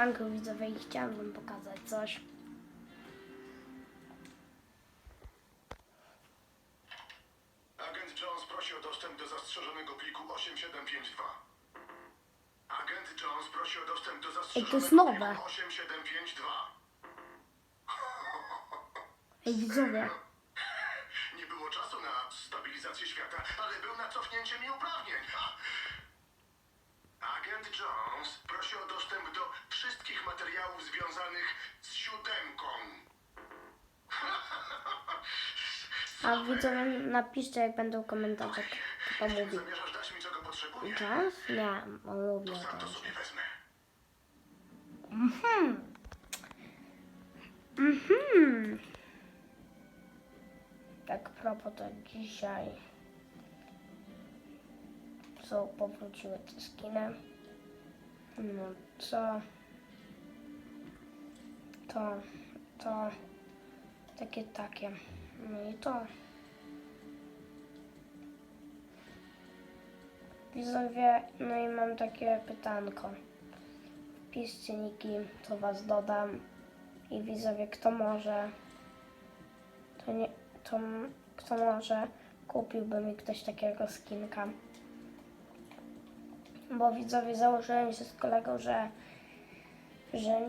Siemanko widzowie i chciałem wam pokazać coś. Agent Jones prosi o dostęp do zastrzeżonego pliku 8752. Agent Jones prosi o dostęp do Ej, zastrzeżonego to jest nowe. pliku 8752. Ej widzowie, Nie było czasu na stabilizację świata, ale był na cofnięcie mi uprawnień. Agent Jones prosi o dostęp do wszystkich materiałów związanych z siódemką. a widzowie napiszcie jak będą komentarze, kto to mówi. Zamierzasz dać mi, czego potrzebuję? Jones? Nie, on lubi Sam to sobie wezmę. Tak propos to dzisiaj co powróciły te skiny. No co? To, to, takie, takie. No i to. Widzowie, no i mam takie pytanko. Wpiszcie niki, to was dodam. I widzowie, kto może, to nie, to kto może, kupiłby mi ktoś takiego skinka. Bo widzowie, założyłem się z kolegą, że, że,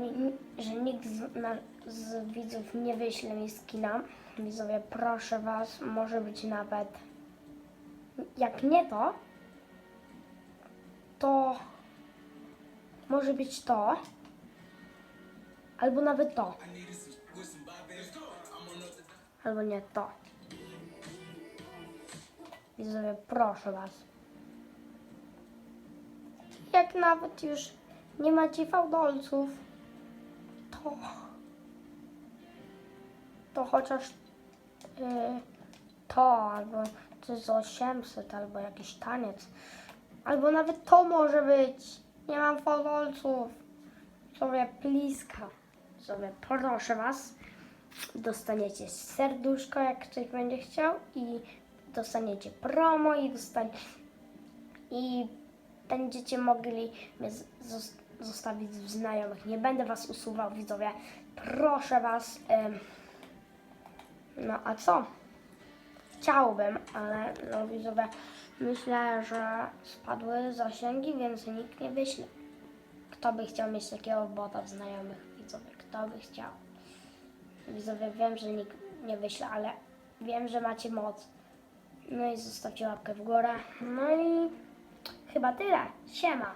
że nikt z, na, z widzów nie wyśle mi skina. Widzowie, proszę was, może być nawet, jak nie to, to może być to, albo nawet to. Albo nie to. Widzowie, proszę was. Jak nawet już nie macie fałdolców, to to chociaż yy, to, albo coś z 800, albo jakiś taniec. Albo nawet to może być. Nie mam fałdolców. Sobie pliska. Sobie proszę was. Dostaniecie serduszko, jak ktoś będzie chciał. I dostaniecie promo i dostanie... I będziecie mogli mnie zostawić w znajomych. Nie będę was usuwał, widzowie. Proszę was. No a co? Chciałbym, ale no widzowie, myślę, że spadły zasięgi, więc nikt nie wyśle. Kto by chciał mieć takiego bota w znajomych widzowie? Kto by chciał? Widzowie, wiem, że nikt nie wyśle, ale wiem, że macie moc. No i zostawcie łapkę w górę. No i chyba tyle. Siema.